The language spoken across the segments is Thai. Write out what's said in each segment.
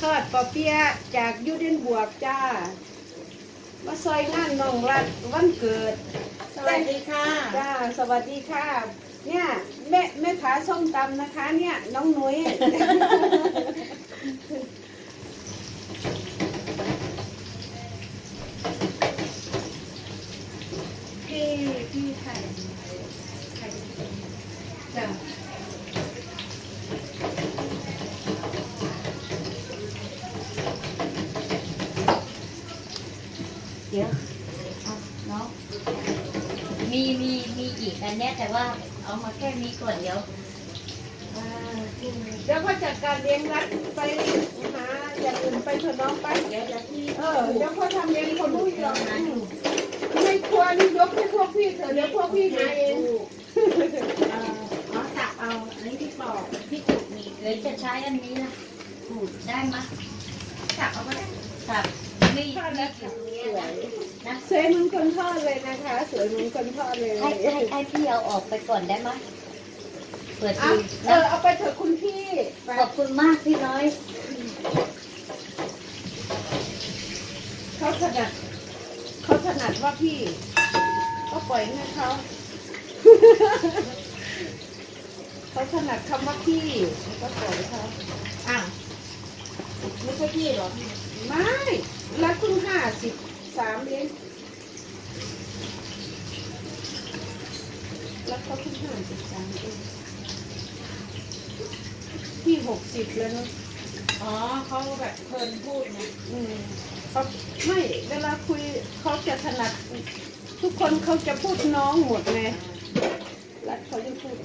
ทอดปอเปียะจากยูเดนบวกจ้า มาซอยงานน้องรัดวันเกิด สวัสดีค่ะ จ้า สวัสดีค่ะ เนี่ยแม่แม่ขาส้มตำนะคะ เนี่ยน้องหนุ้ย พี่พี่ไข่ไข่จ้ะ ดี๋ยวเอาเนาะมีมีมีอีกอันเนี้ยแต่ว่าเอามาแค่นี้ก่อนเดี๋ยวอ่าเดี๋ยวพ่อจัดการเลี้ยงรัดไปหาอย่างอื่นไปเถอะน้องไปเดี๋ยวเดี๋ยวพี่เออเดี๋ยวพ่อทำเองคนรู้ยอมนะไม่ควรยกให้พวกพี่เถอะเดี๋ยวพวกพี่หาเองเอ่อเอาสับเอาอันนี้ที่ปอกพี่จุกมีเดี๋ยวจะใช้อันนี้นะขูดได้ไหมสับเอาก็ได้ครับมีมีอยู่นะ สวยเหมือนคนทอดเลยนะคะ สวยเหมือนคนทอดเลยให้ให้ให้พี่เอาออกไปก่อนได้ไหมเปิดอะดูเออเอาไปเถอะคุณพี่ไปขอบคุณมากพี่น้อยเขาถนัดเขาถนัดว่าพี่ ก็ปล่อยให้เขาเขาถนัดคำว่าพี่ก็ปล่อยเขาอ้าว ไม่ใช่พี่เหรอ ไม่รักคุณห้าสิบสามเองรักเขาคุณห้าสิบสามเองพี่หกสิบแล้วเนอะอ๋อเขาแบบเพลินพูดไงอืมเขาไม่เวลาคุยเขาจะถนัด ทุกคนเขาจะพูดน้องหมดไงรักเขาจะพูด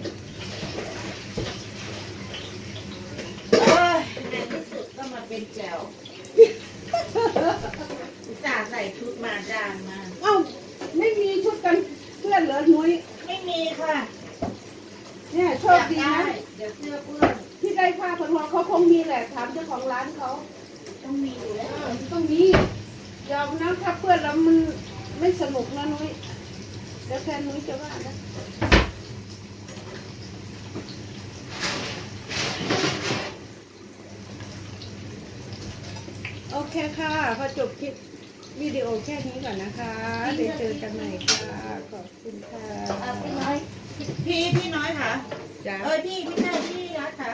เอ้ยในที่สุด ก็มาเป็นแจวอุตส่าห์ใส่ชุดมาดามมา เอ้าไม่มีชุดกันเพื่อนเหรอหนุ้ยไม่มีค่ะเนี่ยโชอคยากดีได้นะเดี๋ยวเสื้อเปื้อนที่ได้ผ้าพันคอเขาคงมีแหละถามเจ้าของร้านเขาต้องมีอยู่แล้วเออต้องมียอมนะถ้าเพื่อนแล้วมันไม่สนุกนะนุ้ยเดี๋ยวแฟนนุ้ยจะว่านะ โอเคค่ะพอจบคลิปวิดีโอแค่นี้ก่อนนะคะเดี๋ยวเจอกันใหม่ค่ะ ขอบคุณค่ะเอาพี่น้อย พี่พี่น้อยค่ะ จ้า เอ้ยพี่พี่ใช่พี่รักค่ะ